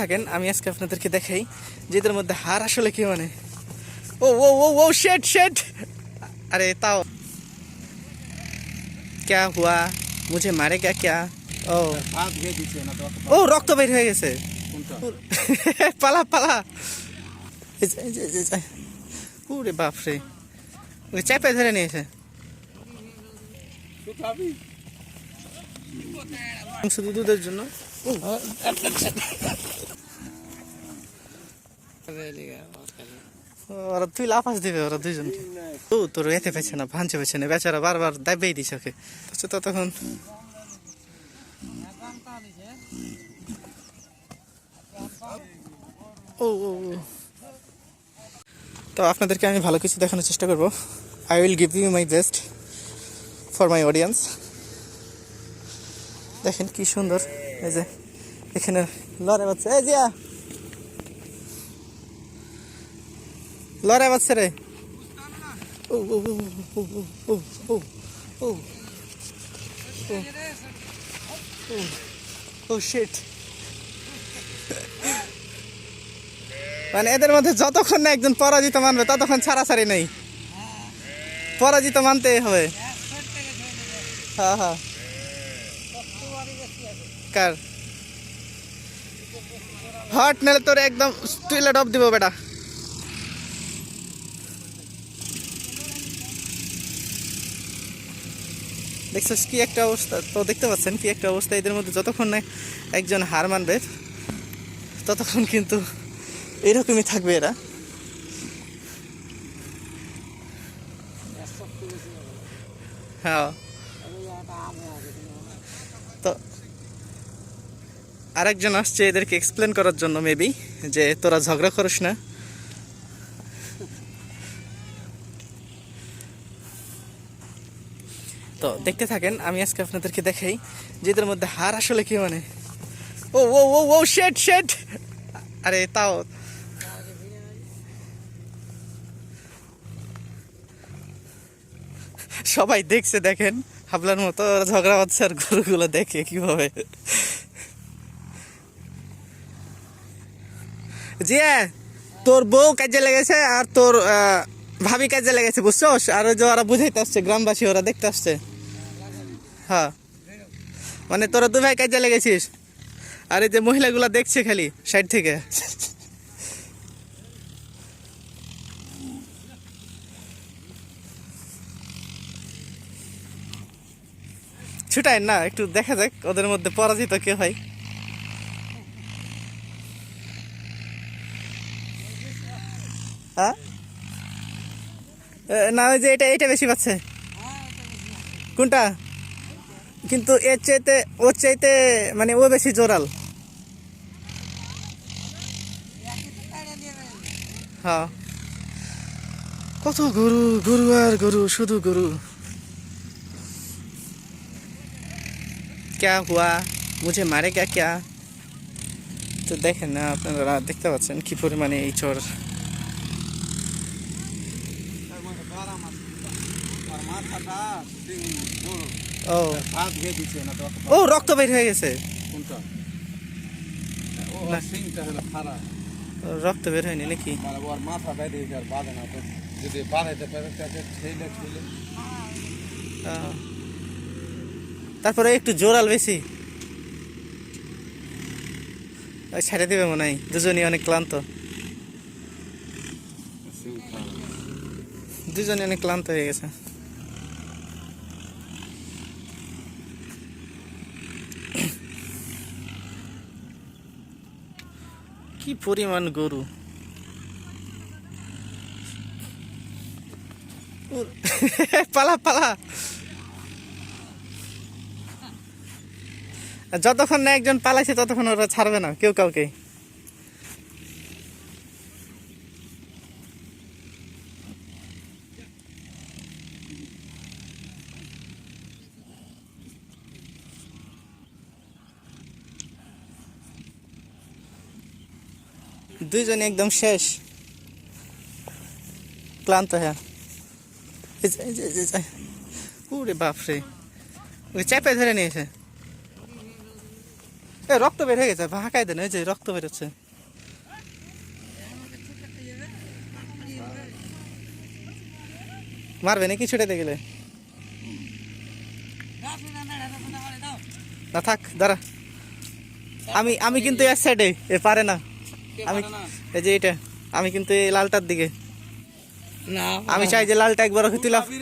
থাকেন আমি আজকে আপনাদেরকে দেখাই যে মধ্যে হার আসলে কি মানে। ও ও ও ও শেট শেট আরে তাও। ক্যা হুয়া? মুঝে মারে ক্যা ক্যা? ও। ও রক্ত বের হয়ে গেছে। পালা পালা। ওরে বাপরে ওকে চেপে ধরে নিয়েছে শুধু দুধের জন্য। ওরা তুই লাফাস দিবে, ওরা দুইজনকে। ও, তোর এতে পেছে না ভাঙছে পেছে না, বেচারা বারবার দাবিয়েই দিছে ওকে। তো ততক্ষণ ও ও। তো আপনাদেরকে আমি ভালো কিছু দেখানোর চেষ্টা করব। I will give you my best for my audience দেখেন কি সুন্দর, এই যে, এখানে লড়াই বাচ্চা এই জিয়া! লড়াই বাচ্চা রে ও ও মানে এদের মধ্যে যতক্ষণ না একজন পরাজিত মানবে ততক্ষণ ছাড়াছাড়ি নেই পরাজিত মানতে হবে হ্যাঁ হ্যাঁ কার হট নালে তোর একদম তুইলে ডব দিব বেটা দেখছিস কি একটা অবস্থা? তো দেখতে পাচ্ছেন কি একটা অবস্থা? এদের মধ্যে যতক্ষণ না একজন হার মানবে, ততক্ষণ কিন্তু এরকমই থাকবে এরা। হ্যাঁ। তো আরেকজন আসছে এদেরকে এক্সপ্লেন করার জন্য মেবি যে তোরা ঝগড়া করিস না। তো দেখতে থাকেন, আমি আজকে আপনাদেরকে দেখাই যে এদের মধ্যে হার আসলে কি মানে। ও ও ও ও শেট শেট আরে, তাও। সবাই দেখছে, দেখেন, হাবলার মতো ঝগড়া হচ্ছে আর গরুগুলো দেখে কীভাবে। জিয়া, তোর বউ কাজে লেগেছে আর তোর ভাবি কাজে লেগেছে, বুঝছোস? আর ওই যে ওরা বুঝাইতে আসছে, গ্রামবাসী ওরা দেখতে আসছে। হ্যাঁ। মানে তোরা দু ভাই কাজে লেগেছিস? আর এই যে মহিলাগুলা দেখছে খালি সাইড থেকে। ছুটাই না, একটু দেখা যাক ওদের মধ্যে পরাজিত কে হয়। হ্যাঁ? না, ওই যে এটা এটা বেশি পাচ্ছে। কোনটা? কিন্তু এর চাইতে ওর চাইতে মানে ও বেশি জোরাল হ্যাঁ কত গরু গরু আর গরু শুধু গরু क्या हुआ मुझे मारेगा क्या তো দেখেন না আপনারা দেখতে পাচ্ছেন কি পরিমাণে এই চর ও। ও। রক্ত বের হয়ে গেছে। রক্ত বের হয়নি নাকি? মাথা না যদি পারে তারপরে একটু জোরাল বেশি। ছেড়ে দেবে মনে হয়। দুজনই অনেক ক্লান্ত। দুজনে অনেক ক্লান্ত হয়ে গেছে। কি পরিমাণ গরু? পালা পালা। যতক্ষণ না একজন পালাইছে, ততক্ষণ ওরা ছাড়বে না, কেউ কাউকে দুইজনে একদম শেষ। ক্লান্ত হ্যাঁ। ওরে বাপরে। ওই চাপে ধরে নিয়েছে। এ, রক্ত বের হয়ে গেছে হাঁকাই দেন ওই যে রক্ত বেরোচ্ছে। মারবে নাকি ছুটে গেলে? না থাক, দাঁড়া। আমি আমি কিন্তু এক সাইডে এ পারে না। আমি এই যে এটা আমি কিন্তু এই লালটার দিকে। না আমি চাই যে লালটা একবার ওকে তুলা। না।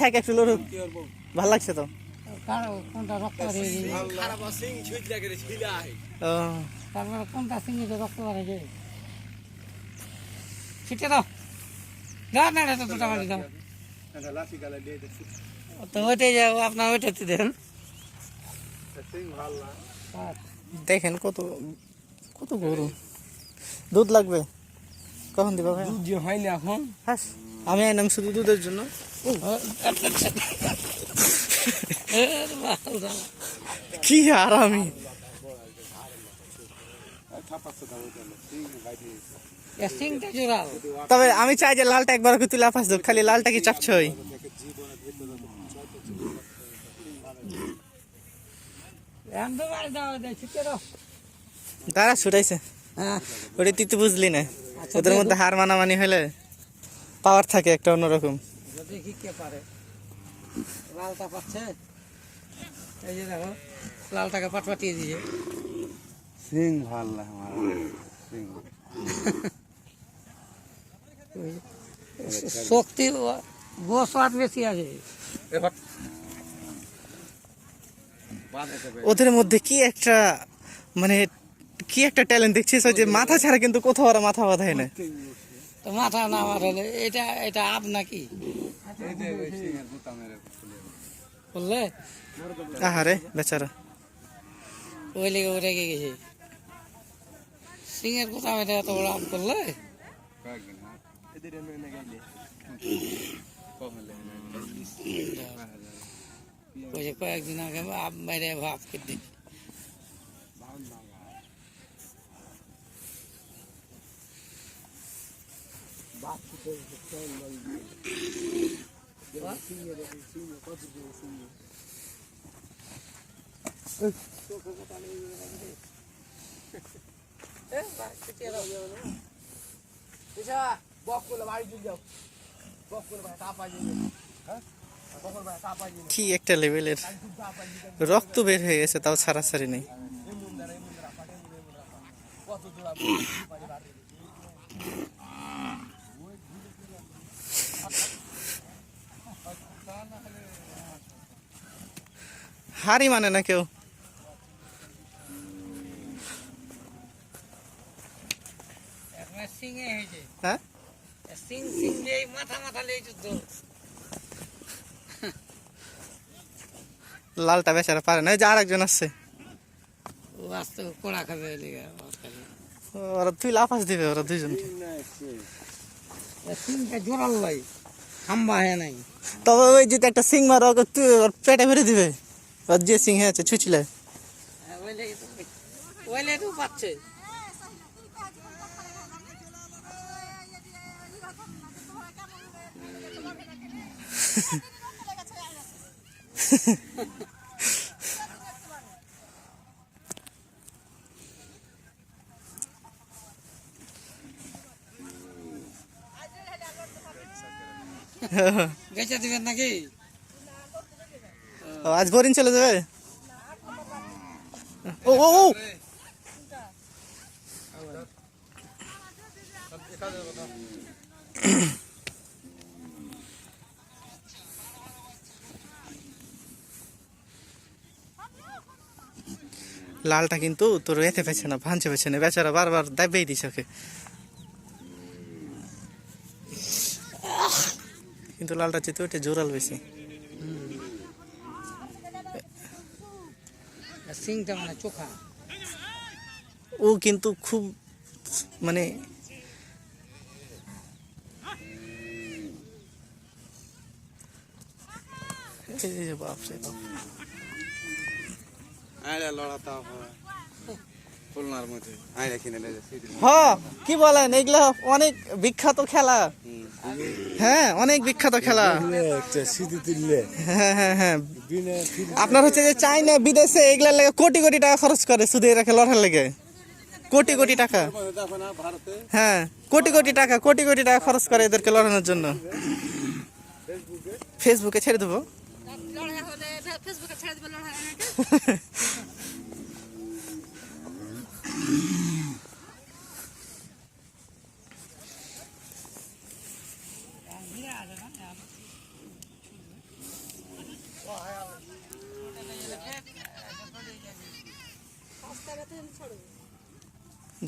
থাক একটু লড়ু কি ভালো লাগছে তো? কারও কোনটা রক্ত বাড়ে খারাপ সিং ছুঁচ লাগে রে ছিলা ও। তারপরে কোনটা সিঙ্গিতে রক্ত বাড়ে যে ছিটে দাও। না এটা দুটা বাড়ি দাও। তো ওইটাই যাও আপনার ওইটাতে দেন। দেখেন কত কত গরু। দুধ লাগবে? কখন দিবা ভাই দুধ যে হয় না এখন। হাস আমি আইলাম শুধু দুধের জন্য। কি আর তবে আমি চাই যে লালটা একবার তুলে আপাস দেব খালি লালটা কি চাপছে ওই এখন তো বাড়ি দাও ছিটে দাও তারা ছুটাইছে। হ্যাঁ। ওটা তুই তো বুঝলি না। আচ্ছা, ওদের মধ্যে হার মানামানি হলে পাওয়ার থাকে একটা অন্যরকম। দেখি কে পারে। লালটা পাচ্ছে। এই যে দেখো লালটাকে পাট পাঠিয়ে দিয়ে সিং ভালো আমার সিং। শক্তি গো স্বাদ বেশি আছে। ওদের মধ্যে কি একটা মানে কি একটা ট্যালেন্ট দেখছিস? ওই যে মাথা ছাড়া কিন্তু কোথাও ওরা মাথা বাঁধায় না। তো মাথা না আমার এটা এটা আপ নাকি? বললে? আহারে বেচারা। ওই লেগে উঠে গেছে। সিংয়ের কথা এটা এত বড় আপ করলে? কয়েকদিন হ্যাঁ এদের এনে গাইলে কমলে ওই যে কয়েকদিন আগে আপ মেরে ভাব কেটে কি একটা লেভেলের রক্ত বের হয়ে গেছে তাও ছাড়াছাড়ি নেই। হারি মানে না কেউ? হ্যাঁ? সিং সিং দিয়ে মাথা মাথা লেগে যুদ্ধ। লালটা বেচারা পারে না যে আরেকজন আসছে। ও আস্তে কোড়া খাবে লেগে ওরা তুই লাফাস দিবে ওরা দুইজনকে। সিংটা জোরাল লাই হাম্বা হ্যাঁ নাই। তবে ওই যদি একটা সিং মারো তুই ওর পেটে ভরে দিবে। ওর যে সিং আছে ছুচলে। ওই লেগে তো ওই লেগে তো পাচ্ছে। বেচে দিবেন নাকি? আজ বোরিং চলে যাবে? ও ও ও! লালটা কিন্তু তোর এতে পেছে না ভাঙছে পেছে না বেচারা বারবার দাবেই দিছে ওকে কিন্তু লালটা চেতে ওইটা জোরাল বেশি সিংটা মানে চোখা ও কিন্তু খুব মানে এই যে বাপ রে বাপ আরে খুলনার মধ্যে। আই রাখি না সিটি হ কি বলেন? এগুলো অনেক বিখ্যাত খেলা। হ্যাঁ অনেক বিখ্যাত খেলা। হ্যাঁ হ্যাঁ হ্যাঁ। আপনার হচ্ছে যে চাইনা বিদেশে এগুলার লেগে কোটি কোটি টাকা খরচ করে শুধু এরা খেলার লেগে। কোটি কোটি টাকা। হ্যাঁ কোটি কোটি টাকা কোটি কোটি টাকা খরচ করে এদেরকে লড়ানোর জন্য। ফেসবুকে ছেড়ে দেবো। ফেসবুকে ছেড়ে দিবে লড়াই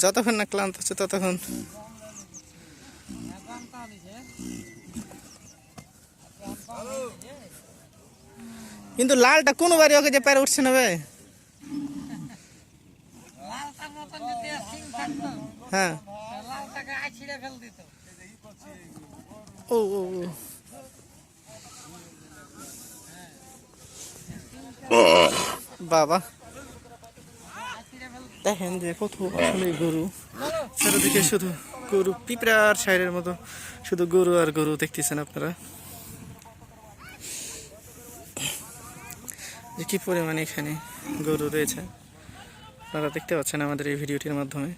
যতক্ষণ না ক্লান্ত হচ্ছে ততক্ষণ। কিন্তু লালটা কোন বাড়ি ওকে যে পেরে উঠছে না থাকতো হ্যাঁ। ও ও। বাবা। দেখেন যে কত গরু। চারিদিকে শুধু গরু পিঁপড়ার সাইডের মতো। শুধু গরু আর গরু দেখতেছেন আপনারা। কি পরিমাণে এখানে গরু রয়েছে। আপনারা দেখতে পাচ্ছেন আমাদের এই ভিডিওটির মাধ্যমে।